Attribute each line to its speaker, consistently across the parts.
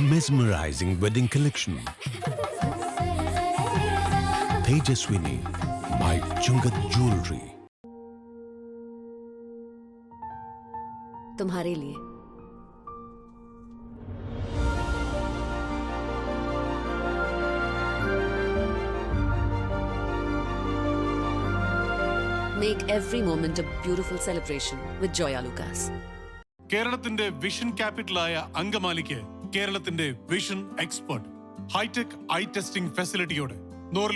Speaker 1: Mesmerizing wedding collection. Tejaswini by Chungat Jewelry.
Speaker 2: तुम्हारे लिए Make every moment a beautiful celebration with Joya Lucas.
Speaker 3: കേരളത്തിന്റെ vision ക്യാപിറ്റലായ അങ്കമാലിക്ക് കേരളത്തിന്റെ vision expert hitech eye testing ഫെസിലിറ്റിയോടെ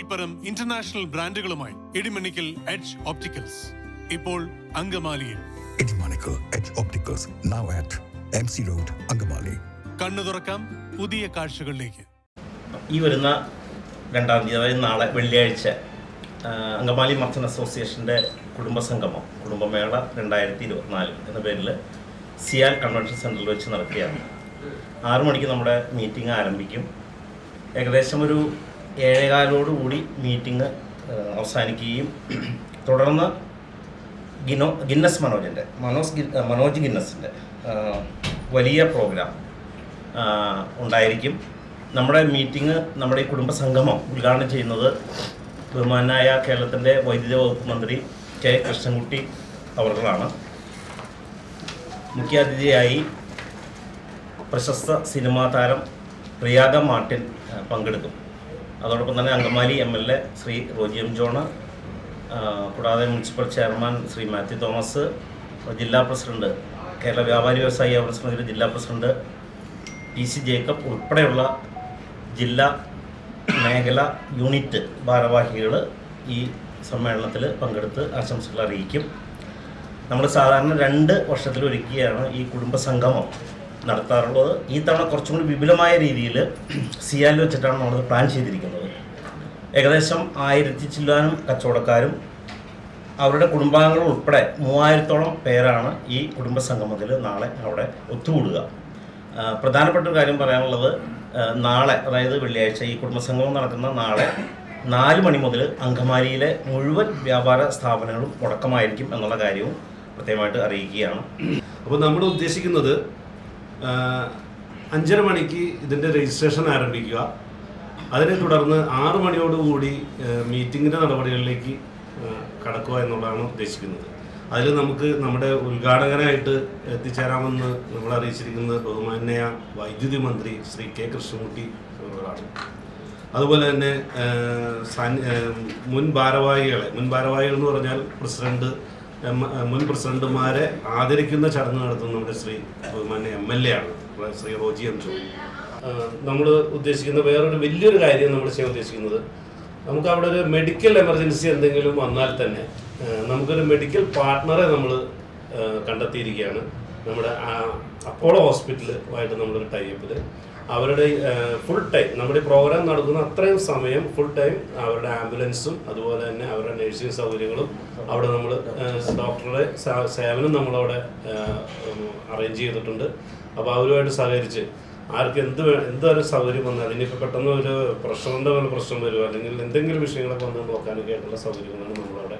Speaker 3: പരം international ബ്രാൻഡുകളുമായി ഇടിമണിക്കൽ എഡ്ജ് ഓപ്റ്റിക്കൽസ് ഇപ്പോൾ അങ്കമാലിയിൽ.
Speaker 4: Idimonical Edge Opticals, at M C road Angamaly.
Speaker 3: കണ്ണു തുറക്കാം പുതിയ കാഴ്ചകളിലേക്ക്.
Speaker 5: ഈ വരുന്ന രണ്ടാം തീയതി അതായത് നാളെ വെള്ളിയാഴ്ച അങ്കമാലി മർച്ചന്റ് അസോസിയേഷന്റെ കുടുംബസംഗമം കുടുംബമേള രണ്ടായിരത്തി ഇരുപത്തിനാല് എന്ന പേരിൽ സിയാൽ കൺവെൻഷൻ സെന്ററിൽ വെച്ച് നടക്കുകയാണ്. ആറു മണിക്ക് നമ്മുടെ മീറ്റിംഗ് ആരംഭിക്കും. ഏകദേശം ഒരു ഏഴേകാലോടുകൂടി മീറ്റിംഗ് അവസാനിക്കുകയും തുടർന്ന് ഗിനോ ഗിന്നസ് മനോജിന്റെ മനോസ് ഗി- മനോജ് ഗിന്നസിന്റെ വലിയ പ്രോഗ്രാം ഉണ്ടായിരിക്കും. നമ്മുടെ മീറ്റിംഗ് നമ്മുടെ ഈ കുടുംബസംഗമം ഉദ്ഘാടനം ചെയ്യുന്നത് ബഹുമാനായ കേരളത്തിന്റെ വൈദ്യുതി വകുപ്പ് മന്ത്രി കെ കൃഷ്ണൻകുട്ടി അവർകളാണ് മുഖ്യാതിഥിയായി പ്രശസ്ത സിനിമാ താരം റിയാഗ മാർട്ടിൻ പങ്കെടുക്കും. അതോടൊപ്പം തന്നെ Angamaly M L A Shri Roji M John കൂടാതെ municipal chairman Shri Mathew Thomas ജില്ലാ പ്രസിഡന്റ് കേരള വ്യാപാരി വ്യവസായി സമിതിയുടെ ജില്ലാ പ്രസിഡന്റ് പി സി ജേക്കബ് ഉൾപ്പെടെയുള്ള ജില്ലാ മേഖല യൂണിറ്റ് ഭാരവാഹികൾ ഈ സമ്മേളനത്തിൽ പങ്കെടുത്ത് ആശംസകൾ അറിയിക്കും. നമ്മൾ സാധാരണ രണ്ട് വർഷത്തിലൊരുക്കിയാണ് ഈ കുടുംബ സംഗമം നടത്താറുള്ളത്. ഈ തവണ കുറച്ചും കൂടി വിപുലമായ രീതിയിൽ സിയാലിൽ വെച്ചിട്ടാണ് നമ്മൾ പ്ലാൻ ചെയ്തിരിക്കുന്നത്. ഏകദേശം ആയിരത്തി ചില്ലാനും കച്ചവടക്കാരും അവരുടെ കുടുംബാംഗങ്ങൾ ഉൾപ്പെടെ മൂവായിരത്തോളം പേരാണ് ഈ കുടുംബ സംഗമത്തിൽ നാളെ അവിടെ ഒത്തുകൂടുക. പ്രധാനപ്പെട്ട ഒരു കാര്യം പറയാനുള്ളത് നാളെ അതായത് വെള്ളിയാഴ്ച ഈ കുടുംബസംഗമം നടക്കുന്ന നാളെ നാല് മണി മുതൽ അങ്കമാലിയിലെ മുഴുവൻ വ്യാപാര സ്ഥാപനങ്ങളും മുടക്കമായിരിക്കും എന്നുള്ള കാര്യവും പ്രത്യേകമായിട്ട് അറിയിക്കുകയാണ്.
Speaker 6: അപ്പോൾ നമ്മൾ ഉദ്ദേശിക്കുന്നത് അഞ്ചര മണിക്ക് ഇതിന്റെ രജിസ്ട്രേഷൻ ആരംഭിക്കുക. അതിനെ തുടർന്ന് ആറു മണിയോടുകൂടി മീറ്റിങ്ങിന്റെ നടപടികളിലേക്ക് കടക്കുക എന്നുള്ളതാണ് ഉദ്ദേശിക്കുന്നത്. അതിൽ നമുക്ക് നമ്മുടെ ഉദ്ഘാടകനായിട്ട് എത്തിച്ചേരാമെന്ന് നമ്മൾ അറിയിച്ചിരിക്കുന്നത് ബഹുമാന്യ വൈദ്യുതി മന്ത്രി ശ്രീ കെ കൃഷ്ണമൂർത്തി എന്നുള്ളതാണ് അതുപോലെ തന്നെ മുൻ ഭാരവാഹികളെ മുൻ ഭാരവാഹികൾ എന്ന് പറഞ്ഞാൽ പ്രസിഡന്റ് മുൻ പ്രസിഡന്റുമാരെ ആദരിക്കുന്ന ചടങ്ങ് നടത്തുന്ന നമ്മുടെ ശ്രീ ബഹുമാന്യ എം എൽ എ ആണ് ശ്രീ റോജി എം ചോദി നമ്മൾ ഉദ്ദേശിക്കുന്ന വേറൊരു വലിയൊരു കാര്യം നമ്മൾ ചെയ്യാൻ ഉദ്ദേശിക്കുന്നത് നമുക്ക് അവിടെ ഒരു മെഡിക്കൽ എമർജൻസി എന്തെങ്കിലും വന്നാൽ തന്നെ നമുക്കൊരു മെഡിക്കൽ പാർട്ട്ണറെ നമ്മൾ കണ്ടെത്തിയിരിക്കുകയാണ്. നമ്മുടെ അപ്പോളോ ഹോസ്പിറ്റലുമായിട്ട് നമ്മളൊരു ടൈപ്പിൽ അവരുടെ ഫുൾ ടൈം നമ്മുടെ പ്രോഗ്രാം നടക്കുന്ന അത്രയും സമയം ഫുൾ ടൈം അവരുടെ ആംബുലൻസും അതുപോലെ തന്നെ അവരുടെ നഴ്സിംഗ് സൗകര്യങ്ങളും അവിടെ നമ്മൾ ഡോക്ടറുടെ സേവനം നമ്മളവിടെ അറേഞ്ച് ചെയ്തിട്ടുണ്ട്. അപ്പോൾ അവരുമായിട്ട് സഹകരിച്ച് ആർക്ക് എന്ത് എന്തൊരു സൗകര്യം വന്നാൽ ഇനിയിപ്പോൾ പെട്ടെന്ന് ഒരു പ്രഷറിന്റെ പോലെ പ്രശ്നം വരുമോ അല്ലെങ്കിൽ എന്തെങ്കിലും വിഷയങ്ങളൊക്കെ വന്ന് നോക്കാനൊക്കെ ആയിട്ടുള്ള സൗകര്യങ്ങളാണ് നമ്മളവിടെ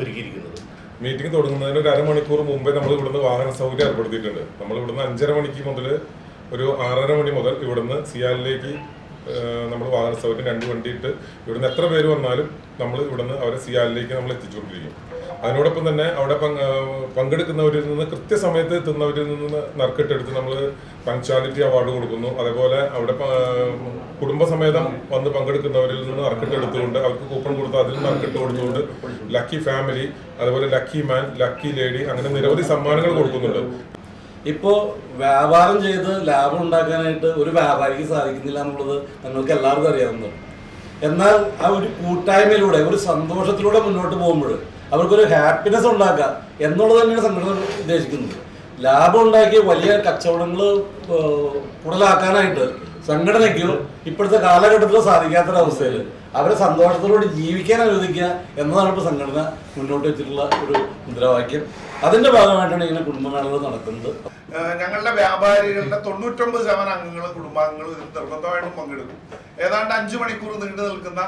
Speaker 6: ഒരുക്കിയിരിക്കുന്നത്.
Speaker 7: മീറ്റിംഗ് തുടങ്ങുന്നതിന് ഒരു അരമണിക്കൂർ മുമ്പേ നമ്മൾ ഇവിടുന്ന് വാഹന സൗകര്യം ഏർപ്പെടുത്തിയിട്ടുണ്ട്. നമ്മൾ ഇവിടുന്ന് അഞ്ചര മണിക്ക് മുതൽ ഒരു ആറര മണി മുതൽ ഇവിടുന്ന് സിയാലിലേക്ക് നമ്മൾ വാഹന സൗകര്യം രണ്ട് വണ്ടിയിട്ട് ഇവിടുന്ന് എത്ര പേര് വന്നാലും നമ്മൾ ഇവിടുന്ന് അവരെ സിയാലിലേക്ക് നമ്മൾ എത്തിച്ചുകൊണ്ടിരിക്കും. അതിനോടൊപ്പം തന്നെ അവിടെ പങ്കെടുക്കുന്നവരിൽ നിന്ന് കൃത്യസമയത്ത് എത്തുന്നവരിൽ നിന്ന് നറുക്കെട്ടെടുത്ത് നമ്മൾ പങ്ക്ച്വാലിറ്റി അവാർഡ് കൊടുക്കുന്നു. അതേപോലെ അവിടെ കുടുംബസമേതം വന്ന് പങ്കെടുക്കുന്നവരിൽ നിന്ന് നറുക്കെട്ട് എടുത്തുകൊണ്ട് അവർക്ക് കൂപ്പൺ കൊടുത്ത് അതിൽ നറുക്കെട്ട് കൊടുത്തുകൊണ്ട് ലക്കി ഫാമിലി അതുപോലെ ലക്കി മാൻ ലക്കി ലേഡി അങ്ങനെ നിരവധി സമ്മാനങ്ങൾ കൊടുക്കുന്നുണ്ട്.
Speaker 8: ഇപ്പോൾ വ്യാപാരം ചെയ്ത് ലാഭം ഉണ്ടാക്കാനായിട്ട് ഒരു വ്യാപാരിക്ക് സാധിക്കുന്നില്ല എന്നുള്ളത് നിങ്ങൾക്ക് എല്ലാവർക്കും അറിയാവുന്നതാണ്. എന്നാൽ ആ ഒരു കൂട്ടായ്മയിലൂടെ ഒരു സന്തോഷത്തിലൂടെ മുന്നോട്ട് പോകുമ്പോൾ അവർക്കൊരു ഹാപ്പിനെസ് ഉണ്ടാക്കുക എന്നുള്ളത് തന്നെയാണ് സംഘടന ഉദ്ദേശിക്കുന്നത്. ലാഭം ഉണ്ടാക്കിയ വലിയ കച്ചവടങ്ങൾ കൂടുതലാക്കാനായിട്ട് സംഘടനയ്ക്ക് ഇപ്പോഴത്തെ കാലഘട്ടത്തിൽ സാധിക്കാത്തൊരവസ്ഥയിൽ അവരെ സന്തോഷത്തോടുകൂടി ജീവിക്കാൻ അനുവദിക്കുക എന്നതാണ് ഇപ്പോൾ സംഘടന മുന്നോട്ട് വെച്ചിട്ടുള്ള ഒരു മുദ്രാവാക്യം. അതിന്റെ ഭാഗമായിട്ടാണ് ഇങ്ങനെ കുടുംബമേളകൾ നടക്കുന്നത്.
Speaker 9: ഞങ്ങളുടെ വ്യാപാരികളുടെ തൊണ്ണൂറ്റൊമ്പത് ശതമാനം അംഗങ്ങൾ കുടുംബാംഗങ്ങൾ നിർബന്ധമായിട്ടും പങ്കെടുക്കും. ഏതാണ്ട് അഞ്ചു മണിക്കൂർ നീണ്ടു നിൽക്കുന്ന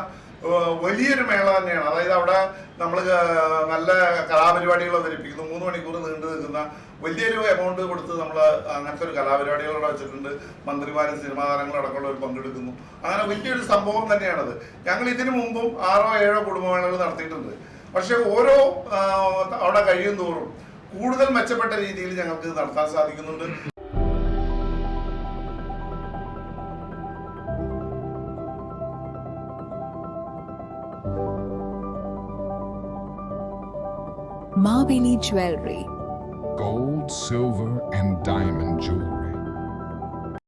Speaker 9: വലിയൊരു മേള തന്നെയാണ്. അതായത് അവിടെ നമ്മൾ നല്ല കലാപരിപാടികൾ അവതരിപ്പിക്കുന്നു. മൂന്ന് മണിക്കൂർ നീണ്ടു നിൽക്കുന്ന വലിയൊരു എമൗണ്ട് കൊടുത്ത് നമ്മൾ അങ്ങനത്തെ ഒരു കലാപരിപാടികൾ അവിടെ വെച്ചിട്ടുണ്ട്. മന്ത്രിമാരും സിനിമാ താരങ്ങളും അടക്കമുള്ളവർ പങ്കെടുക്കുന്നു. അങ്ങനെ വലിയൊരു സംഭവം തന്നെയാണത്. ഞങ്ങൾ ഇതിനു മുമ്പും ആറോ ഏഴോ കുടുംബമേളകൾ നടത്തിയിട്ടുണ്ട്. പക്ഷേ ഓരോ അവിടെ കഴിയും തോറും കൂടുതൽ മെച്ചപ്പെട്ട രീതിയിൽ ഞങ്ങൾക്ക് നടത്താൻ സാധിക്കുന്നുണ്ട്.
Speaker 10: Mavini Jewelry.
Speaker 11: gold, silver, and diamond jewelry.